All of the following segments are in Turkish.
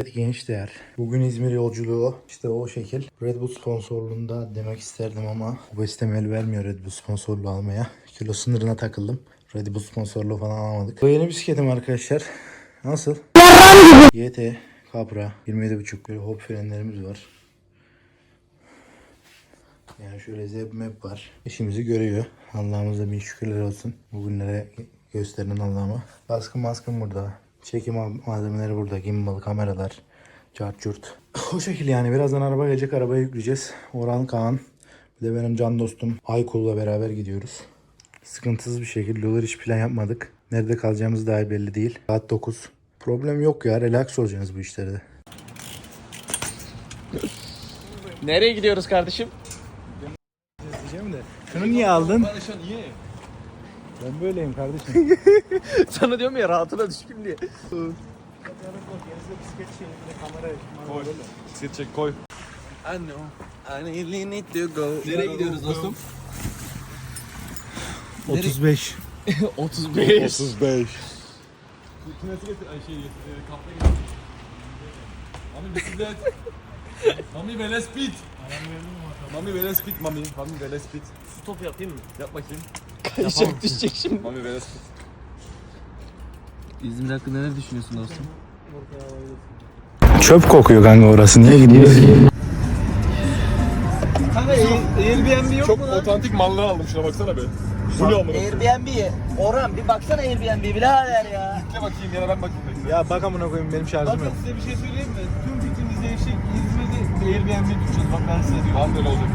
Evet gençler. Bugün İzmir yolculuğu işte o şekil. Red Bull sponsorluğunda demek isterdim ama bu bestem el vermiyor Red Bull sponsorluğu almaya. Kilo sınırına takıldım. Red Bull sponsorluğu falan alamadık. Bu yeni bisikletim arkadaşlar. Nasıl? YT Capra 27.5 böyle hop frenlerimiz var. Yani şöyle zeb map var. İşimizi görüyor. Allah'ımıza bin şükürler olsun. Bugünlere gösteren Allah'ıma. Baskın maskın burada. Çekim malzemeleri burada. Gimbal, kameralar, cart curt. O şekil yani. Birazdan araba gelecek. Arabaya yükleyeceğiz. Orhan Kaan. Bir de benim can dostum Aykul'la beraber gidiyoruz. Sıkıntısız bir şekilde yolları hiç plan yapmadık. Nerede kalacağımız dahi belli değil. Saat 9. Problem yok ya. Relax olacaksınız bu işlerde. Nereye gidiyoruz kardeşim? Şunu niye aldın? Ben böyleyim kardeşim. Sana diyorum ya rahatına düşkün diye. Koy. Bisiklet çek koy. I know. I really need to go. Nereye gidiyoruz dostum? 35. 35. 35. Kinesi getir, ay şey getir, e, kapta getir. Mami bisiklet. Mami vele speed. Mami vele speed, mami. Mami vele speed. Stop yapayım mı? Yap bakayım. Kayacak düşecek şimdi. Mami speed. İzmir hakkında ne düşünüyorsun dostum? Çöp kokuyor kanka orası. Niye gidiyorsun? Kanka Airbnb yok Çok otantik mallar aldım şuna baksana be. Bu ne amına? Airbnb. Orhan bir baksana Airbnb birader ya. Ne bakayım ya ben bakayım. bekle. Ya bak amına koyayım benim şarjım Bakın yok. size bir şey söyleyeyim mi? Tüm fikrimiz değişik. İzmir'de Airbnb tutacağız. Bak ben size diyorum. Tamam böyle olacak.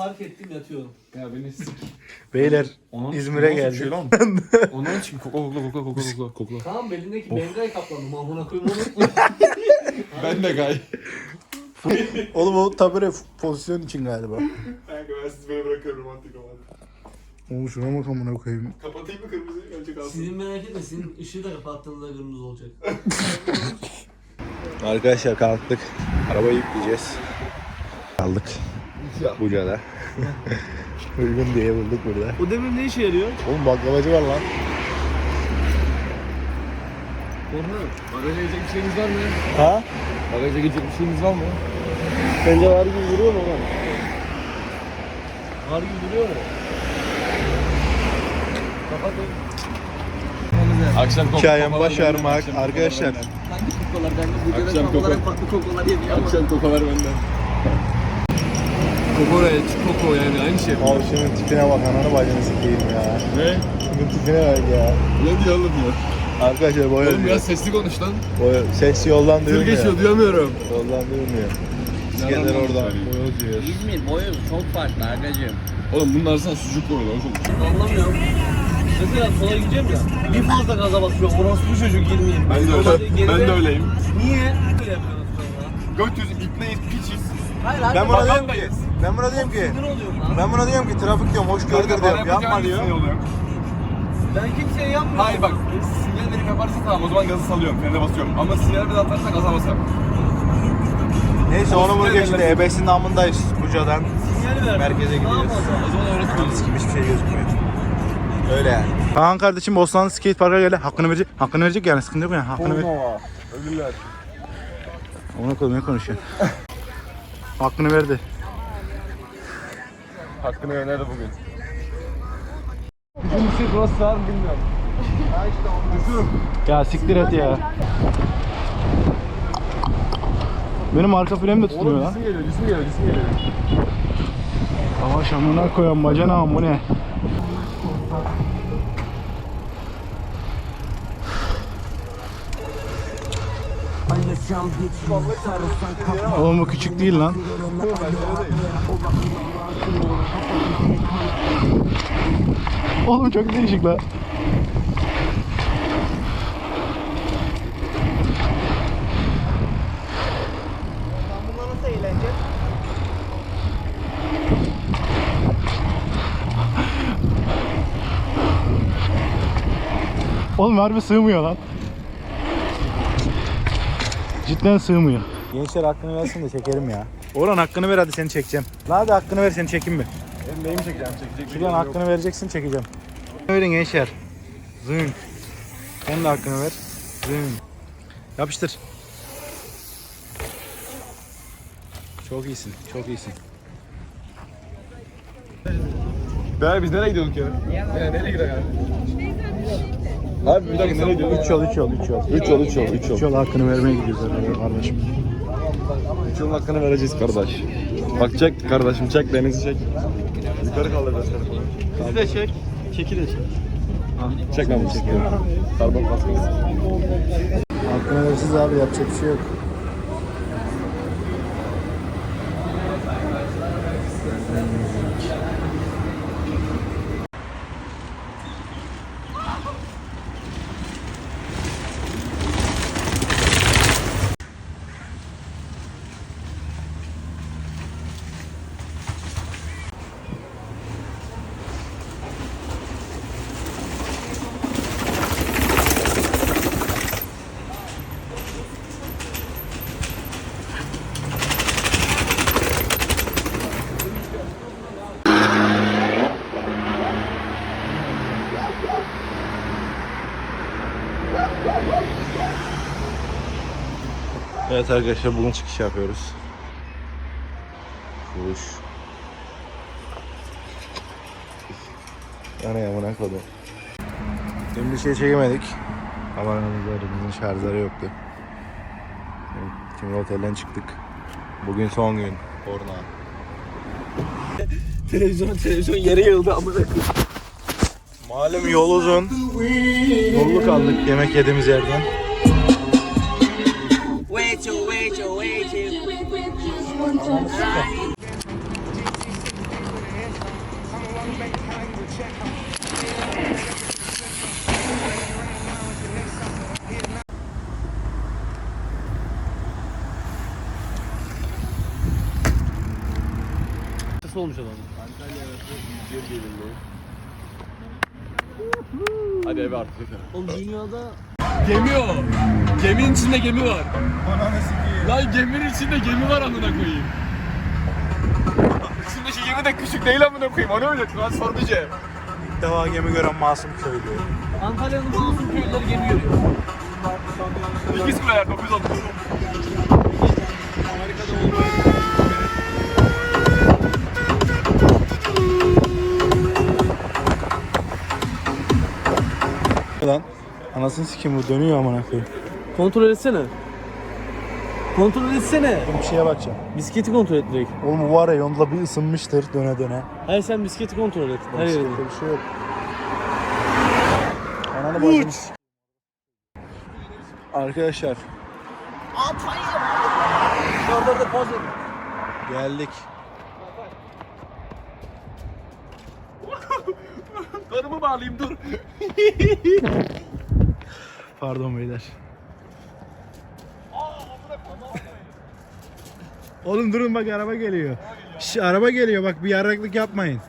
Park ettim yatıyorum. Ya beni sik. Beyler Onun- İzmir'e onun geldik. şey lan. Onun için kokla kokla kokla kokla kokla kokla. Tamam belindeki bengay kaplandım. Amına koyayım onu. Ben de gay. Oğlum o tabure pozisyon için galiba. Kanka ben sizi böyle bırakıyorum romantik romantik. Oğlum şuna bak amına koyayım. Kapatayım mı kırmızıyı? Önce kalsın. Sizin merak etme. Sizin ışığı da kapattığınızda kırmızı olacak. Arkadaşlar kalktık. Arabayı yükleyeceğiz. Kaldık. Buca'da. Uygun diye bulduk burada. O demir ne işe yarıyor? Oğlum baklavacı var lan. Orhan, bagaja gidecek bir şeyiniz var mı? Ha? Bagaja gidecek bir şeyiniz var mı? Bence var gibi duruyor mu lan? Var gibi duruyor mu? Akşam kok- Hikayem başarmak. akşam Arkadaşlar. Hangi kokular bende? Bu Akşam gelen tam olarak koku. farklı kokular yedi. Akşam kokalar benden. Kokore, koko yani aynı şey. Abi şunun tipine bak ananı bacını sikeyim ya. Ne? Şunun tipine bak ya. Ne diyor oğlum ya? Arkadaşlar boya Oğlum biraz sesli konuş lan. Boya, ses yoldan Tır duyulmuyor. geçiyor duyamıyorum. Yoldan duyulmuyor. Bisikletler Nereden oradan boya diyor. İzmir boyu çok farklı agacığım. Oğlum bunlar sana sucuk koyuyorlar oğlum. Anlamıyorum. Mesela sola gideceğim ya. Bir fazla gaza basıyor. Orospu çocuk girmeyeyim. Ben de öyle. geride- Ben de öyleyim. Niye? Böyle yapıyorsun sonra. Götüz, ipneyiz, piçiz. Hayır abi. Ben buna diyorum ki, ben buna diyorum ki, Sinir oluyorum lan. ben buna diyorum ki trafik diyorum, hoş gördük diyorum, yapma diyor. Ben kimseye yapmıyorum. Hayır bak, sinyal verip yaparsan tamam o zaman gazı salıyorum, frene basıyorum. Ama sinyal bir atarsan gaza basarım. Neyse onu bunu geçti, vermez. ebesin namındayız Buca'dan. Sinyal ver. Merkeze gidiyoruz. O zaman öğretmiyoruz. Sikim hiçbir şey gözükmüyor. Öyle yani. Kaan kardeşim Bostanlı skate parka geldi. Hakkını verecek. Hakkını verecek yani sıkıntı yok yani. Hakkını ver. Ölürler. Ona koy ne konuşuyorsun? Hakkını verdi. Hakkını yener bugün. Bizim için cross var mı bilmiyorum. Ya siktir et ya. Benim arka freni de tutmuyor Oğlum lan. cisim geliyor, cisim geliyor, cisim geliyor. Yavaş amına koyayım bacanağım bu ne? Oğlum bu küçük değil lan. Oğlum çok değişik lan. Oğlum harbi sığmıyor lan. Cidden sığmıyor. Gençler hakkını versin de çekerim ya. Orhan hakkını ver hadi seni çekeceğim. Lan hadi hakkını ver seni çekeyim mi? Benim neyimi çekeceğim, çekecek Şuradan hakkını vereceksin çekeceğim. Verin gençler. Zın. Sen de hakkını ver. Zın. Yapıştır. Çok iyisin, çok iyisin. Be biz nereye gidiyorduk ya? Ya nereye gidiyoruz ya? Abi bir dakika nereye gidiyoruz? 3 yol, 3 yol, 3 yol. 3 yol 3 yol 3 yol. 3 yol hakkını vermeye gidiyoruz herhalde kardeşim. 3 yolun hakkını vereceğiz kardeş. Bak çek kardeşim çek denizi çek. Yukarı kaldır biraz telefonu. Bizi de çek. Çeki de çek. Çek lan bu çek. Karbon kaskı. Hakkını versiz abi yapacak bir şey yok. Evet arkadaşlar bugün çıkış yapıyoruz. Fuş. Yani yamına kodu. Dün bir şey çekemedik. Kameramızda elimizin şarjları yoktu. Şimdi otelden çıktık. Bugün son gün. Korna. Televizyon televizyon yere yığıldı amına. Malum yol uzun. Yolluk aldık yemek yediğimiz yerden. Wait you, wait you, wait you. Nasıl olmuş adam? Hadi eve artık. Oğlum dünyada Gemi o. Geminin içinde gemi var. Lan geminin içinde gemi var amına koyayım. İçindeki gemi de küçük değil amına koyayım. O ne öyle transformice. İlk defa gemi gören masum köylü. Antalya'nın masum köyleri gemi görüyor. İkiz kuleler 930. Lan anasını sikim bu dönüyor amına koyayım. Kontrol etsene. Kontrol etsene. Bir şeye bakacağım. Bisikleti kontrol et direkt. Oğlum bu var ya yolda bir ısınmıştır döne döne. Hayır sen bisikleti kontrol et. Her Bisiklette yerinde. bir şey yok. Ananı bacını Arkadaşlar dur dur poz ver. geldik. Karımı bağlayayım dur. Pardon beyler. Oğlum durun bak araba geliyor. Şş, araba geliyor bak bir yarraklık yapmayın.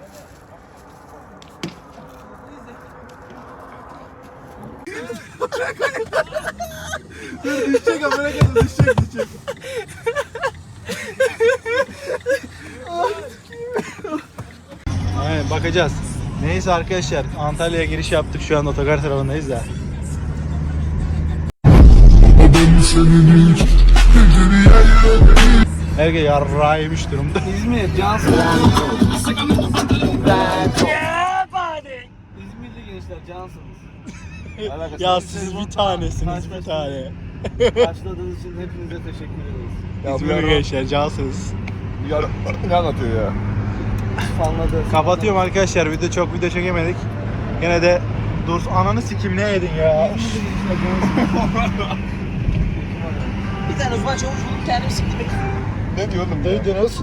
Dur düşecek amına kadar düşecek düşecek. Bakacağız. Neyse arkadaşlar Antalya'ya giriş yaptık şu an otogar tarafındayız da. Herkes yarrağı yemiş durumda. İzmir, Cansın. İzmirli gençler cansınız. ya siz bir tanesiniz bir tane. Başladığınız için hepinize teşekkür ederiz. Ya gençler cansınız. Ya ne anlatıyor ya? Fanladı. Kapatıyorum arkadaşlar video çok video çekemedik. Gene de dur ananı sikim ne yedin ya. Bir tane uzman çavuş bulup kendimi siktirmek istiyorum. Ne diyor oğlum? Ne diyorsunuz?